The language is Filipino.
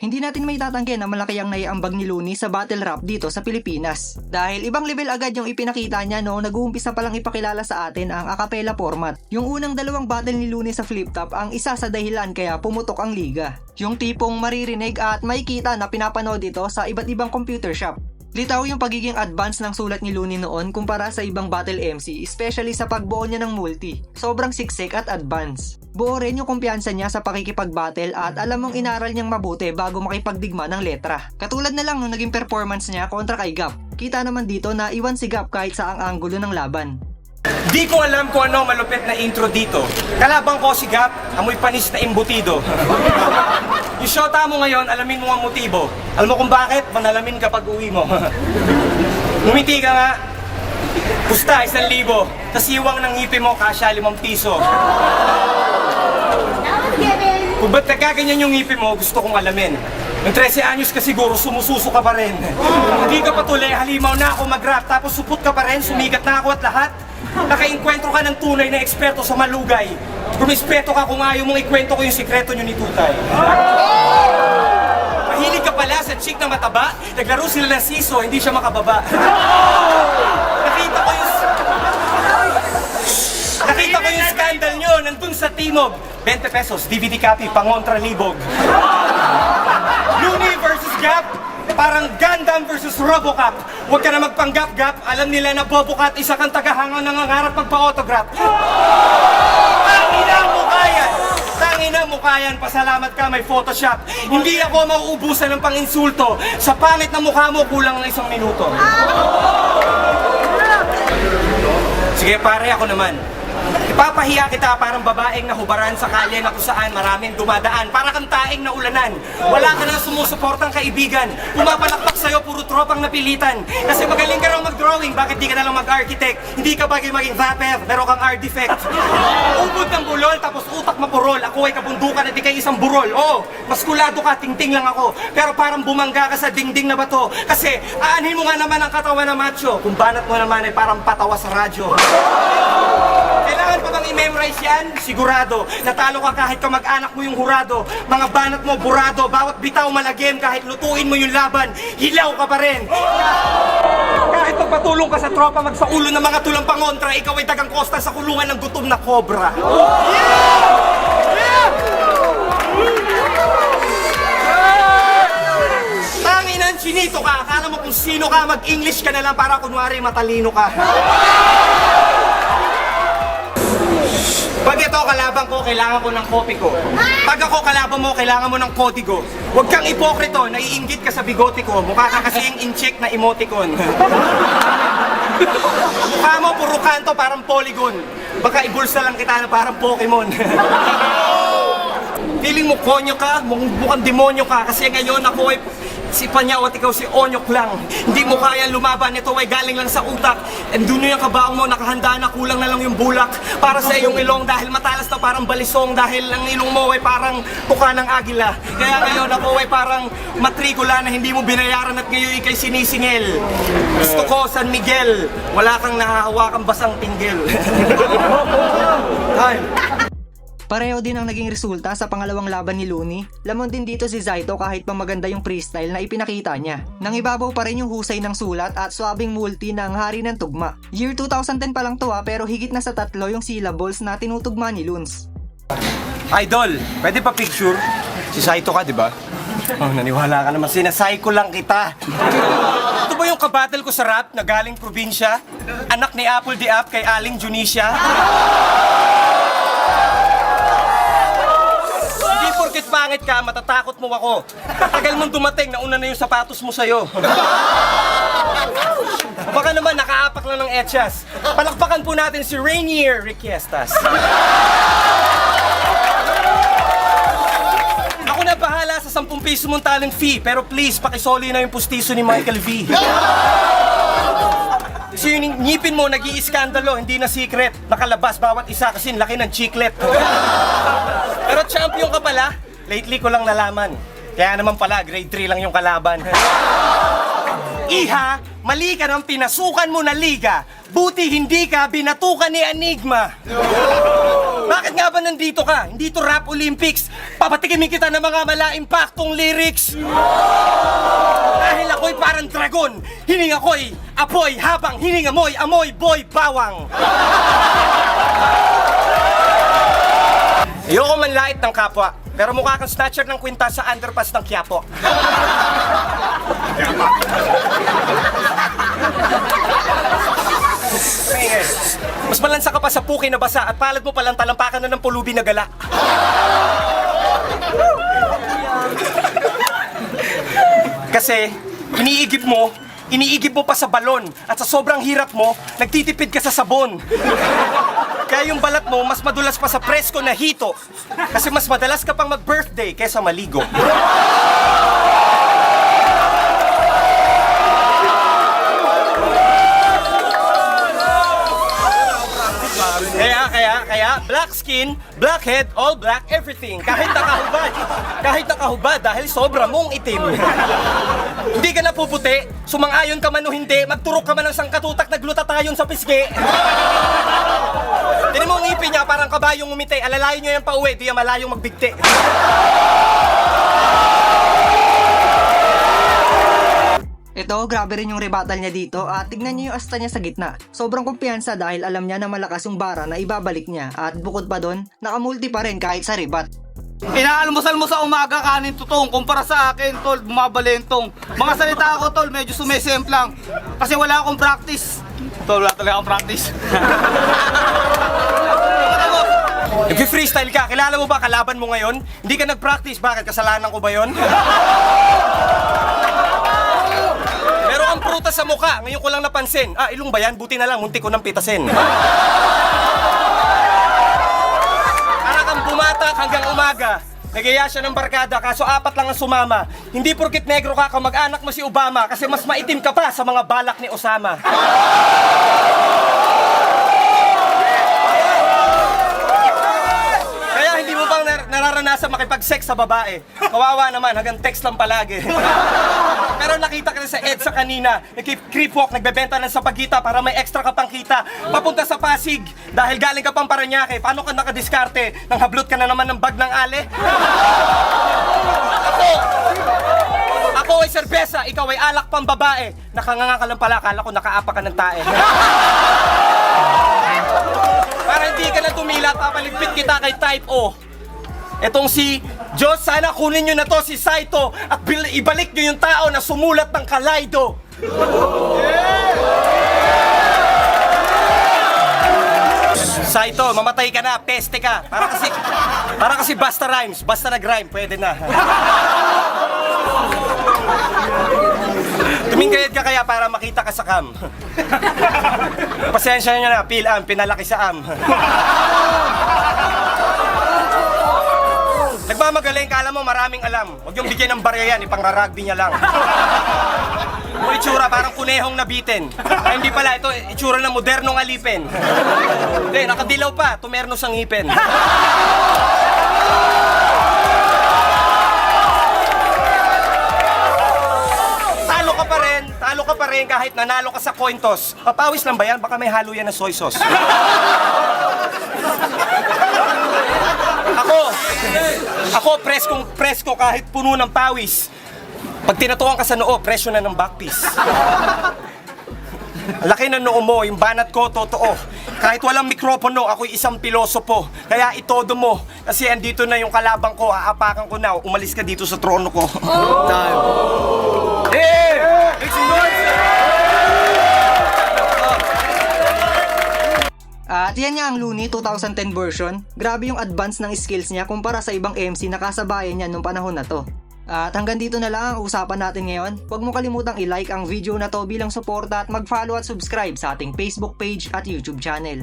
Hindi natin may tatanggi na malaki ang naiambag ni Looney sa battle rap dito sa Pilipinas. Dahil ibang level agad yung ipinakita niya noong nag-uumpisa palang ipakilala sa atin ang acapella format. Yung unang dalawang battle ni Looney sa flip top ang isa sa dahilan kaya pumutok ang liga. Yung tipong maririnig at makikita na pinapanood ito sa iba't ibang computer shop. Litaw yung pagiging advance ng sulat ni Looney noon kumpara sa ibang battle MC, especially sa pagbuo niya ng multi. Sobrang siksik at advance. Buo rin yung kumpiyansa niya sa pakikipag-battle at alam mong inaral niyang mabuti bago makipagdigma ng letra. Katulad na lang nung naging performance niya kontra kay Gap. Kita naman dito na iwan si Gap kahit sa ang anggulo ng laban. Di ko alam kung ano malupit na intro dito. Kalabang ko si Gap, amoy panis na imbutido. yung shota mo ngayon, alamin mo ang motibo. Alam mo kung bakit? Manalamin kapag uwi mo. Ngumiti ka nga. Pusta, isang libo. Kasiwang ng ngipin mo, kasya limang piso. Kung ba't nagkaganyan yung ngipin mo, gusto kong alamin. Yung 13 anyos ka siguro, sumususo ka pa rin. Hindi ka patuloy, halimaw na ako mag-rap, tapos supot ka pa rin, sumigat na ako at lahat. Nakainkwentro ka ng tunay na eksperto sa malugay. Rumispeto ka kung ayaw mong ikwento ko yung sikreto nyo ni Tutay. Mahilig ka pala sa chick na mataba, naglaro sila ng siso, hindi siya makababa. Nakita ko yung... Nakita ko yung scandal nyo nandun sa Timog. 20 pesos, DVD copy, pangontra libog. Looney versus Gap, parang Gundam versus Robocop. Huwag ka na magpanggap-gap, alam nila na Bobocat, isa kang tagahangang nangangarap magpa-autograph. Tangina mo kayan! Tangina mo kayan, pasalamat ka may Photoshop. Hindi ako mauubusan ng pang-insulto. Sa pangit na mukha mo, kulang ng isang minuto. Sige pare, ako naman. Ipapahiya kita parang babaeng nahubaran sa kalye na kung saan maraming dumadaan. Para kang taing na ulanan. Wala ka na sumusuportang kaibigan. Pumapalakpak sa'yo, puro tropang napilitan. Kasi magaling ka raw mag-drawing, bakit di ka na lang mag-architect? Hindi ka bagay maging vapor, pero kang art defect. Ubod ng bulol, tapos utak mapurol. Ako ay kabundukan at di isang burol. Oo, maskulado ka, tingting lang ako. Pero parang bumangga ka sa dingding na bato. Kasi aanhin mo nga naman ang katawan na macho. Kung banat mo naman ay parang patawa sa radyo. Kailangan pa bang i-memorize yan? Sigurado. Natalo ka kahit kamag-anak mo yung hurado. Mga banat mo burado. Bawat bitaw malagim kahit lutuin mo yung laban. Hilaw ka pa rin. Kahit pagpatulong ka sa tropa magsaulo ng mga tulang pangontra, ikaw ay dagang kosta sa kulungan ng gutom na kobra. Tanginan, chinito ka. Akala mo kung sino ka, mag-English ka na lang para kunwari matalino ka. Pag ito kalaban ko, kailangan ko ng kopi ko. Pag ako kalaban mo, kailangan mo ng kodigo. Huwag kang ipokrito, naiinggit ka sa bigote ko. Mukha ka kasing in-check na emoticon. Mukha mo, puro kanto, parang polygon. Baka ibulsa lang kita na parang Pokemon. Feeling mo konyo ka, mukhang demonyo ka kasi ngayon ako ay si Panyaw at ikaw si Onyok lang. Hindi mo kaya lumaban, ito ay galing lang sa utak. And doon yung kabaong mo, nakahanda na, kulang na lang yung bulak. Para sa iyong ilong dahil matalas na parang balisong dahil ang ilong mo ay parang tuka ng agila. Kaya ngayon ako ay parang matrikula na hindi mo binayaran at ngayon ikay sinisingil. Gusto ko San Miguel, wala kang nahahawakang basang pinggil. Ay. Pareho din ang naging resulta sa pangalawang laban ni Looney. Lamon din dito si Zaito kahit pa maganda yung freestyle na ipinakita niya. Nang ibabaw pa rin yung husay ng sulat at swabing multi ng hari ng tugma. Year 2010 pa lang to ah, pero higit na sa tatlo yung syllables na tinutugma ni Loons. Idol, pwede pa picture? Si Saito ka, di ba? Oh, naniwala ka naman. Sinasay ko lang kita. Ito ba yung kabattle ko sa rap na galing probinsya? Anak ni Apple di Up kay Aling Junisha? Pangit ka, matatakot mo ako. Tagal mong dumating, nauna na yung sapatos mo sa'yo. Baka naman nakaapak lang ng etchas. Palakpakan po natin si Rainier Requiestas. Ako na bahala sa 10 piso mong talent fee, pero please, pakisoli na yung pustiso ni Michael V. So yung ngipin mo, nag iiskandalo hindi na secret. Nakalabas bawat isa kasi laki ng chiclet. pero champion ka pala, lately ko lang nalaman. Kaya naman pala, grade 3 lang yung kalaban. Iha, mali ka ng pinasukan mo na liga. Buti hindi ka binatukan ni Enigma. Bakit nga ba nandito ka? Hindi to rap Olympics. Papatikimin kita ng mga mala-impactong lyrics. Dahil ako'y parang dragon. Hininga ko'y apoy habang hininga mo'y amoy boy bawang. Ayoko man lait ng kapwa, pero mukha kang snatcher ng kwintas sa underpass ng Quiapo. Mayor, mas malansa ka pa sa puki na basa at palad mo palang talampakan na ng pulubi na gala. Kasi, iniigip mo, iniigip mo pa sa balon at sa sobrang hirap mo, nagtitipid ka sa sabon. Kaya yung balat mo, mas madulas pa sa presko na hito. Kasi mas madalas ka pang mag-birthday kaysa maligo. Kaya, kaya, kaya, black skin, black head, all black, everything. Kahit nakahubad. Kahit nakahubad dahil sobra mong itim. hindi ka napuputi, sumang-ayon ka man o hindi, magturok ka man ng sangkatutak na glutatayon sa pisngi. Tinan mo ngipin niya, parang kabayong umiti. Alalayan niyo yan pa uwi, di yan malayong magbigti. Ito, grabe rin yung rebuttal niya dito at tignan niyo yung asta niya sa gitna. Sobrang kumpiyansa dahil alam niya na malakas yung bara na ibabalik niya at bukod pa doon, nakamulti pa rin kahit sa rebat. Inaalmusal mo sa umaga kanin tutong kumpara sa akin tol bumabalentong mga salita ko tol medyo sumesemplang kasi wala akong practice tol wala talaga akong practice Nag-freestyle ka, kilala mo ba kalaban mo ngayon? Hindi ka nag-practice, bakit? Kasalanan ko ba yon? mukha, ngayon ko lang napansin. Ah, ilong ba yan? Buti na lang, munti ko nang pitasin. Para kang bumatak hanggang umaga. Nagaya siya ng barkada, kaso apat lang ang sumama. Hindi porkit negro ka, kamag-anak mo si Obama kasi mas maitim ka pa sa mga balak ni Osama. Kaya hindi mo bang nar- nararanasan makipag-sex sa babae? Kawawa naman, hanggang text lang palagi. Pero nakita ka rin sa EDSA kanina, nag-creep walk, nagbebenta ng sapagita para may extra ka pang kita. Papunta sa Pasig, dahil galing ka pang Paranaque, paano ka nakadiskarte? Nang hablot ka na naman ng bag ng ale? Ako! Ako ay serbesa, ikaw ay alak pang babae. Nakanganga ka lang pala, akala ko nakaapa ka ng tae. Para hindi ka na tumila, papaligpit kita kay Type O. Etong si Diyos, sana kunin nyo na to si Saito at ibalik nyo yung tao na sumulat ng Kalaydo. Saito, mamatay ka na, peste ka. Para kasi, para kasi basta rhymes, basta nag-rhyme, pwede na. Tumingkayad ka kaya para makita ka sa cam. Pasensya nyo na, pilam, pinalaki sa am. Nagmamagaling, kala mo maraming alam. Huwag yung bigyan ng barya yan, ipang rugby niya lang. Yung itsura, parang kunehong nabitin. Ay, hindi pala, ito itsura ng modernong alipin. Hindi, nakadilaw pa, tumerno sa ngipin. Talo ka pa rin, talo ka pa rin kahit nanalo ka sa coin toss. Papawis lang ba yan? Baka may halo yan na soy sauce. Ako, ako preskong presko kahit puno ng pawis. Pag tinatukan ka sa noo, presyo na ng backpiece. Laki ng noo mo, yung banat ko, totoo. Kahit walang mikropono, ako'y isang pilosopo. Kaya itodo mo, kasi andito na yung kalabang ko, aapakan ko na, umalis ka dito sa trono ko. Eh! Make some noise! At yan nga ang Looney 2010 version. Grabe yung advance ng skills niya kumpara sa ibang MC na kasabayan niya nung panahon na to. At hanggang dito na lang ang usapan natin ngayon. Huwag mo kalimutang i-like ang video na to bilang suporta at mag-follow at subscribe sa ating Facebook page at YouTube channel.